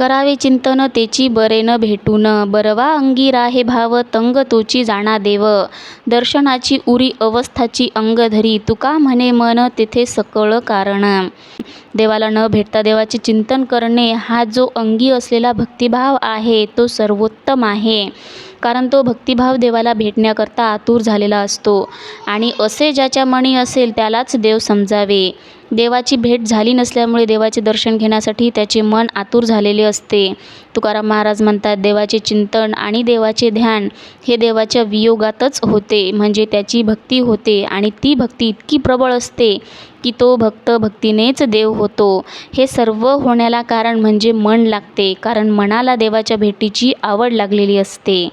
करावे चिंतन तेची बरे न भेटून. बरवा अंगी राहे भाव तंग तोची जाणा देव. दर्शनाची उरी अवस्थाची अंग धरी. तुका म्हणे मन तेथे सकळ कारण. देवाला न भेटता देवाचे चिंतन करणे हा जो अंगी असलेला भक्तिभाव आहे तो सर्वोत्तम आहे. कारण तो भक्तिभाव देवाला भेटण्याकरता आतुर झालेला असतो. आणि असे ज्याच्या मणी असेल त्यालाच देव समजावे. देवाची भेट झाली नसल्यामुळे देवाचे दर्शन घेण्यासाठी त्याचे मन आतुर झालेले असते. तुकाराम महाराज म्हणतात देवाचे चिंतन आणि देवाचे ध्यान हे देवाच्या वियोगातच होते. म्हणजे त्याची भक्ती होते आणि ती भक्ती इतकी प्रबळ असते की तो भक्त भक्तीनेच देव होतो. हे सर्व होण्याला कारण म्हणजे मन लागते कारण मनाला देवाच्या भेटीची आवड लागलेली असते.